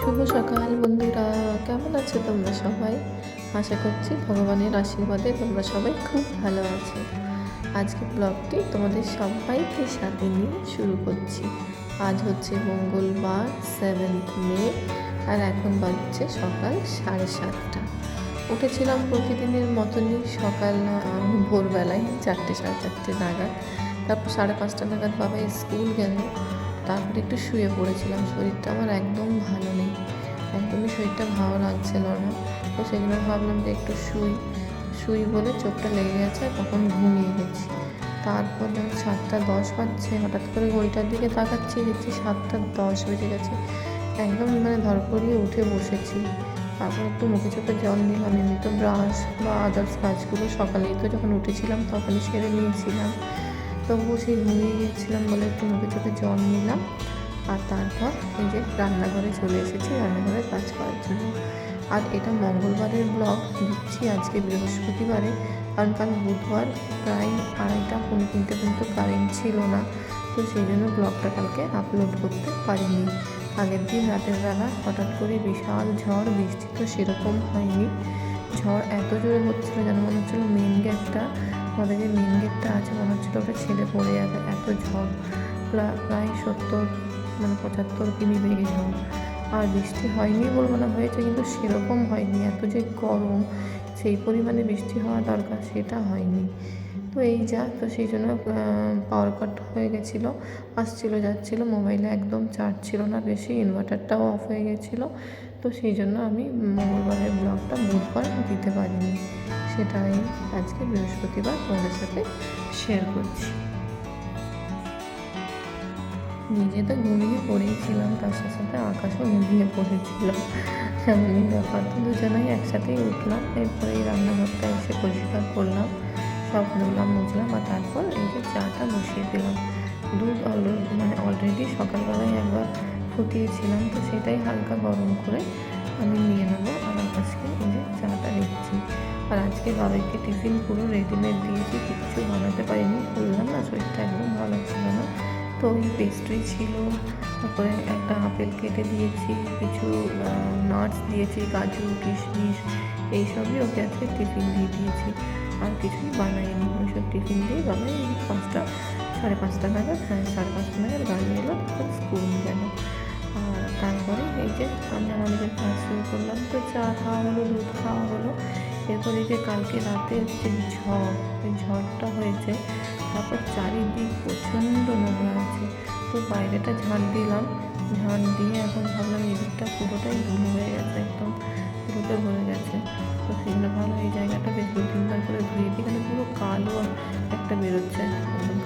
শুভ সকাল বন্ধুরা। কেমন আছো তোমরা সবাই? আশা করছি ভগবানের আশীর্বাদে তোমরা সবাই খুব ভালো আছো। আজকে ব্লগটি তোমাদের সবাইকে সাথে নিয়ে শুরু করছি। আজ হচ্ছে মঙ্গলবার সেভেন্থ মে আর এখন বাজছে সকাল সাড়ে সাতটা। উঠেছিলাম প্রতিদিনের মতনই সকাল ভোরবেলায় চারটে সাড়ে চারটে নাগাদ। তারপর সাড়ে পাঁচটা নাগাদ বাবা স্কুল গেল। তারপরে একটু শুয়ে পড়েছিলাম, শরীরটা আমার একদম ভালো নেই। একদমই শরীরটা ভালো লাগছিল না। তো সেই জন্য ভাবলাম যে একটু শুই শুই বলে চোখটা লেগে গেছে, তখন ঘুমিয়ে গেছি। তারপর যখন সাতটা দশ বাজছে, হঠাৎ করে ঘড়িটার দিকে তাকাচ্ছি, দেখছি সাতটা দশ বেজে গেছে। একদম মানে ধরপড়িয়ে উঠে বসেছি। তারপর একটু মুখে চোখে জল নিলাম, এমনি তো ব্রাশ বা আদার্স কাজগুলো সকালেই তো যখন উঠেছিলাম তখনই সেরে নিয়েছিলাম। তবুও সেই ঘুমিয়ে গিয়েছিলাম বলে একটু মুখে চোখে জল নিলাম। আর তারপর এই যে রান্নাঘরে চলে এসেছি রান্নাঘরে কাজ করার জন্য। আর এটা মঙ্গলবারের ব্লগ, দিচ্ছি আজকে বৃহস্পতিবারে। কারণ কাল বুধবার প্রায় আড়াইটা, পৌনে তিনটে পর্যন্ত কারেন্ট ছিল না। তো সেই জন্য ব্লগটা কালকে আপলোড করতে পারিনি। আগের দিন রাতের বেলা হঠাৎ করে বিশাল ঝড়, বৃষ্টি তো সেরকম হয়নি। ঝড় এত জোরে হচ্ছিল যেন মনে হচ্ছিল মেন গেটটা আমাদের যে মেন গেটটা আছে, মনে হচ্ছিল ওটা ছেড়ে পড়ে যাবে। এত ঝড়, প্রা- প্রায় সত্তর মানে পঁচাত্তর কিমি বেগে ঝড়। আর বৃষ্টি হয়নি বলব না হয়েছে, কিন্তু সেরকম হয়নি। এত যে গরম, সেই পরিমাণে বৃষ্টি হওয়া দরকার, সেটা হয়নি। তো এই যা, তো সেই জন্য পাওয়ার কাট হয়ে গেছিল, আসছিল, যাচ্ছিল। মোবাইলে একদম চার্জ ছিল না বেশি ইনভার্টারটাও অফ হয়ে গেছিল। তো সেই জন্য আমি মঙ্গলবারের ব্লগটা বুধবার দিতে পারিনি। সেটাই আজকে বৃহস্পতিবার তোমাদের সাথে শেয়ার করছি। নিজে তো ঘুমিয়ে পড়েছিলাম, তার সাথে সাথে আকাশও ঘুমিয়ে পড়েছিল। এমনই ব্যাপার তো, দুজনেই একসাথেই উঠলাম, এরপরে এই রান্নাঘরটা এসে পরিষ্কার করলাম, সব ধুলাম, মুছলাম, আর তারপর এই যে চাটা বসিয়ে দিলাম। দুধ অলরেডি মানে অলরেডি সকালবেলায় একবার ফুটিয়েছিলাম, তো সেটাই হালকা গরম করে আমি নিয়ে নেব আর আকাশকে এই যে চাটা দিচ্ছি। আর আজকে বাবাইকে টিফিন পুরো রেডিমেড দিয়েছি, কিচ্ছু বানাতে পারিনি। বললাম না, শরীরটা একদম ভালো ছিল না। তো ওই পেস্ট্রি ছিল, তারপরে একটা আপেল কেটে দিয়েছি, কিছু নাটস দিয়েছি, কাজু, কিশমিশ, এইসবই ওকে আজকে টিফিন দিয়ে দিয়েছি। আর কিছুই বানাইনি, ওইসব টিফিন দিয়ে বাবাই পাঁচটা, সাড়ে পাঁচটা নাগাদ হ্যাঁ সাড়ে পাঁচটা নাগাদ গাড়ি এলো স্কুল গেল। তারপরে এই যে আমরা আমাদের কাজ শুরু করলাম, তো চা খাওয়া হলো, দুধ খাওয়া হলো। এরপর এই যে কালকে রাতে যে ঝড় ওই ঝড়টা হয়েছে, তারপর চারিদিক প্রচণ্ড নোংরা আছে। তো বাইরেটা ঝাড় দিলাম ঝাড় দিয়ে এখন ভাবলাম এদিকটা পুরোটাই ধুলো হয়ে গেছে, একদম পুরোটা ভরে গেছে। তো জন্য ভালো এই জায়গাটা বেশ দু তিনবার করে ধুয়ে দিই এখানে পুরো কালো একটা বেরোচ্ছে।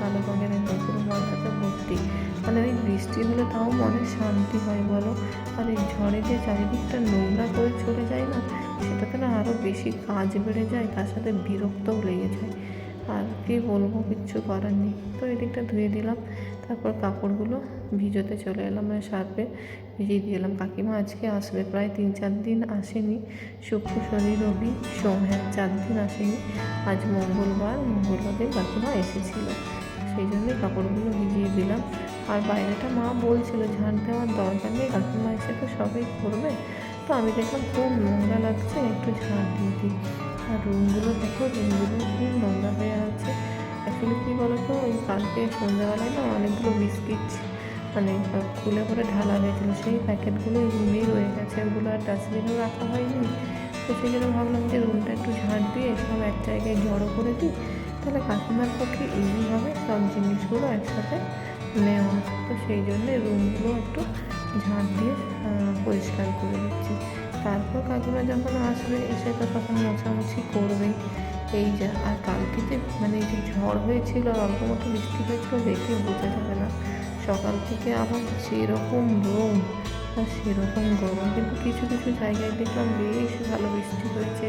কালো রঙের পুরো ময়দাটা ভর্তি। মানে ওই বৃষ্টি হলে তাও মনে শান্তি হয় বলো? আর এই ঝড়ে যে চারিদিকটা নোংরা করে চলে যায় না সেটাতে না আরও বেশি কাজ বেড়ে যায়, তার সাথে বিরক্তও লেগে যায়। আর কি বলব, কিচ্ছু করার নেই। তো এদিকটা ধুয়ে দিলাম, তারপর কাপড়গুলো ভিজোতে চলে এলাম মানে সার্ফে। ভিজিয়ে দিয়ে এলাম। কাকিমা আজকে আসবে, প্রায় তিন চার দিন আসেনি। শুক্র, শনি, রবি, সোম হ্যাঁ চার দিন আসেনি। আজ মঙ্গলবার মঙ্গলবার দিন কাকিমা এসেছিল। সেই জন্যই কাপড়গুলো ভিজিয়ে দিলাম। আর বাইরেটা মা বলছিল, ঝাঁট দেওয়ার দরকার নেই, কাকিমা এসে তো সবই করবে। তো আমি দেখলাম খুব নোংরা লাগছে, একটু ঝাঁট দিয়ে দিই। আর রুমগুলো দেখো, রুমগুলো খুব নোংরা হয়ে আছে। অ্যাকচুয়ালি কী বলো তো ওই কালকে সন্ধ্যাবেলায় না অনেকগুলো বিস্কিট মানে খুলে করে ঢালা হয়েছিল। সেই প্যাকেটগুলো রুমেই রয়ে গেছে। ওগুলো আর ডাস্টবিনেও রাখা হয়নি। তো সেই জন্য ভাবলাম যে রুমটা একটু ঝাঁট দিয়ে সব এক জায়গায় জড়ো করে দিই। তাহলে কাকিমার পক্ষে ইজি হবে সব জিনিসগুলো একসাথে নেওয়া। তো সেই জন্যে রুমগুলো একটু ঝাঁট দিয়ে পরিষ্কার করে দিচ্ছি তারপর কাকিমা যখন আসবে, এসে তো তখন মোছামুছি করবেই। এই যা, আর কালকে যে মানে যে ঝড় হয়েছিল আর অল্প মতো বৃষ্টি হয়েছিল দেখে বোঝা যাবে না। সকাল থেকে আবার সেরকম রোদ আর সেরকম গরম কিন্তু কিছু জায়গায় দেখলাম বেশ ভালো বৃষ্টি হয়েছে।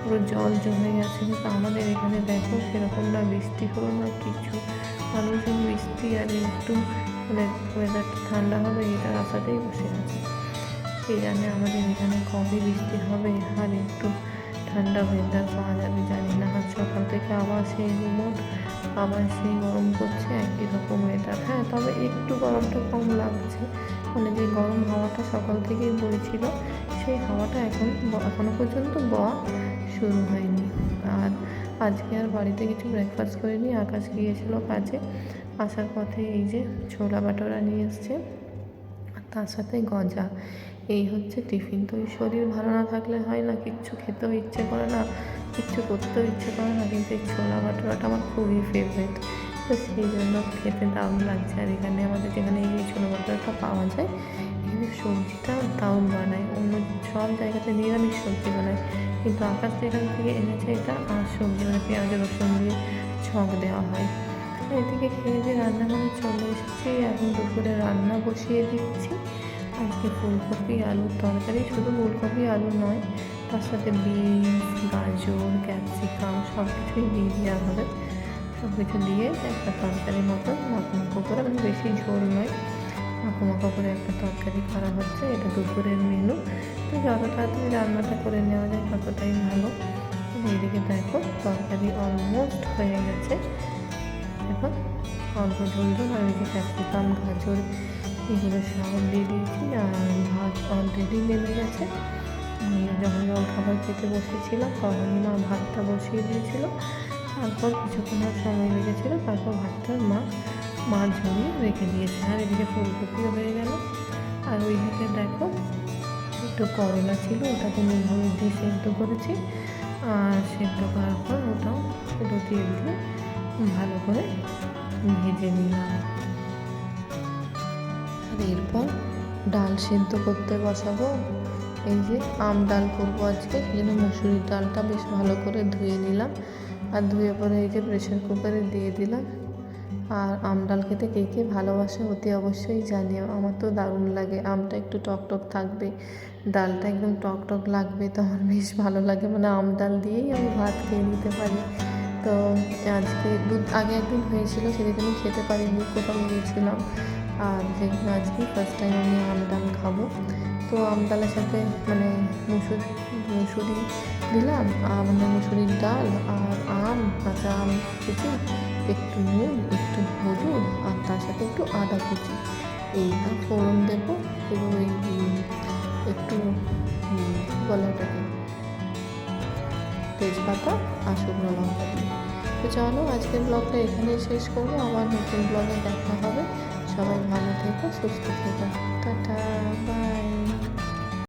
পুরো জল জমে গেছে। কিন্তু আমাদের এখানে দেখো সেরকম না বৃষ্টি হলো না কিছু। মানুষজন বৃষ্টি আর একটু মানে ওয়েদারটা ঠান্ডা হবে এটা আশাতেই বসে আছে। কে জানে আমাদের এখানে কবে বৃষ্টি হবে আর একটু ঠান্ডা ওয়েদার পাওয়া যাবে জানি না। আর সকাল থেকে আবার সেই রিমোট আবার সেই গরম করছে একই রকম ওয়েদার হ্যাঁ তবে একটু গরমটা কম লাগছে। মানে যে গরম হাওয়াটা সকাল থেকেই বইছিল, সেই হাওয়াটা এখন ব- এখনও পর্যন্ত বওয়া শুরু হয়নি। আর আজকে আর বাড়িতে কিছু ব্রেকফাস্ট করিনি, আকাশ গিয়েছিল কাজে। আসার পথে এই যে ছোলা বাটোরা নিয়ে এসছে, আর তার সাথে গজা। এই হচ্ছে টিফিন। তো শরীর ভালো না থাকলে হয় না, কিচ্ছু খেতেও ইচ্ছে করে না, কিচ্ছু করতেও ইচ্ছে করে না, কিন্তু এই ছোলা বাটোরাটা আমার খুবই ফেভারিট তো সেই জন্য খেতে দারুণ লাগছে। আর এখানে আমাদের যেখানে এই বাটোরাটা পাওয়া যায়, এখানে সবজিটা দারুণ বানায়। অন্য সব জায়গাতে নিরামিষ সবজি বানায় কিন্তু আকাশ যেখান থেকে এনেছে এটা, আর সবজি মানে পেঁয়াজ, রসুন দিয়ে ছক দেওয়া হয়। এদিকে খেয়ে দিয়ে রান্নাঘরে চলে এসেছি। এখন দুপুরে রান্না বসিয়ে দিচ্ছি। আজকে ফুলকপি, আলুর তরকারি। শুধু ফুলকপি, আলু নয়, তার সাথে বিনস, গাজর, ক্যাপসিকাম সব কিছুই দিয়ে দেওয়া হবে। সব কিছু দিয়ে একটা তরকারি মতো মাখো করে মানে বেশি ঝোল নয় মাখো করে একটা তরকারি করা হচ্ছে। এটা দুপুরের মেনু তো যত তাড়াতাড়ি রান্নাটা করে নেওয়া যায় ততটাই ভালো। এইদিকে দেখো, তরকারি অলমোস্ট হয়ে গেছে। এখন অল্প ঝোল ঝোল, আর ওই যে ক্যাপসিকাম গাজর, এগুলো সব দিয়ে দিয়েছি। আর ভাত অলরেডি নেমে গেছে। আমি যখন খাবার খেতে বসেছিলাম তখন মা ভাতটা বসিয়ে দিয়েছিল। তারপর কিছুক্ষণ সময় লেগেছিল, তারপর ভাতটা মা মা ঝরিয়ে রেখে দিয়েছে। আর এদিকে ফুলকপিও হয়ে গেল। আর ওইদিকে দেখো, একটু করলা ছিল, ওটাকে নুন দিয়ে সেদ্ধ করেছি। আর সেদ্ধ করার পর ওটাও একটু তেল দিয়ে ভালো করে ভেজে নিলাম। আর এরপর ডাল সেদ্ধ করতে বসাবো। এই যে আম ডাল করব আজকে সেই জন্য মুসুরির ডালটা বেশ ভালো করে ধুয়ে নিলাম। আর ধুয়ে পরে যে প্রেশার কুকারে দিয়ে দিলাম। আর আম ডাল খেতে কে কে ভালোবাসে অতি অবশ্যই জানিও। আমার তো দারুণ লাগে। আমটা একটু টক টক থাকবে। ডালটা একদম টক টক লাগবে তো আমার বেশ ভালো লাগে। মানে আম ডাল দিয়েই আমি ভাত খেয়ে নিতে পারি। তো আজকে দুধ আগে একদিন হয়েছিল, সেদিন আমি খেতে পারিনি, কোথাও গিয়েছিলাম। আর আজকে ফার্স্ট টাইম আমি আম ডাল খাব। তো আম ডালের সাথে মানে মুসুর মুসুরি দিলাম আর মানে মুসুরির ডাল আর আম কাঁচা আম কুচি একটু নুন একটু হলুদ আর তার সাথে একটু আদা কুচি। এইটা ফোড়ন দেবো এবং ওই একটু উম, কী বলে ওটাকে তেজপাতা আর শুকনো লঙ্কা দিয়ে। তো চলো আজকের ব্লগটা এখানেই শেষ করব। আবার নতুন ব্লগে দেখা হবে। সবাই ভালো থেকো সুস্থ থেকো। Tata bye.